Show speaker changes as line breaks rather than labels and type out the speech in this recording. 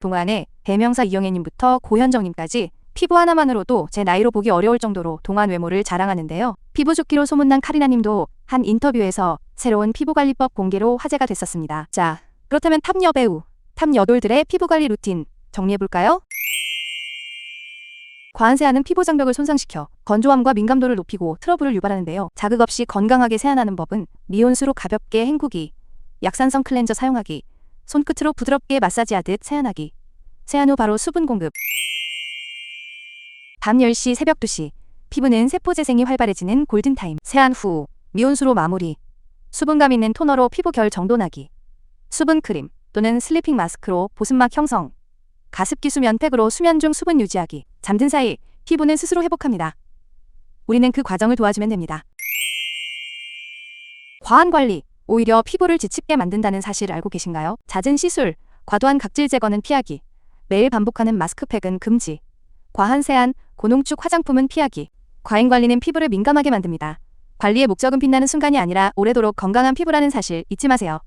동안에 대명사 이영애님부터 고현정님까지 피부 하나만으로도 제 나이로 보기 어려울 정도로 동안 외모를 자랑하는데요. 피부 좋기로 소문난 카리나님도 한 인터뷰에서 새로운 피부관리법 공개로 화제가 됐었습니다. 자, 그렇다면 탑 여배우, 탑 여돌들의 피부관리 루틴 정리해볼까요? 과한 세안은 피부 장벽을 손상시켜 건조함과 민감도를 높이고 트러블을 유발하는데요. 자극 없이 건강하게 세안하는 법은 미온수로 가볍게 헹구기, 약산성 클렌저 사용하기, 손끝으로 부드럽게 마사지하듯 세안하기, 세안 후 바로 수분 공급. 밤 10시, 새벽 2시. 피부는 세포 재생이 활발해지는 골든타임. 세안 후 미온수로 마무리. 수분감 있는 토너로 피부 결 정돈하기. 수분 크림 또는 슬리핑 마스크로 보습막 형성. 가습기 수면 팩으로 수면 중 수분 유지하기. 잠든 사이 피부는 스스로 회복합니다. 우리는 그 과정을 도와주면 됩니다. 과한 관리, 오히려 피부를 지칩게 만든다는 사실 알고 계신가요? 잦은 시술, 과도한 각질 제거는 피하기. 매일 반복하는 마스크팩은 금지. 과한 세안, 고농축 화장품은 피하기. 과잉 관리는 피부를 민감하게 만듭니다. 관리의 목적은 빛나는 순간이 아니라 오래도록 건강한 피부라는 사실 잊지 마세요.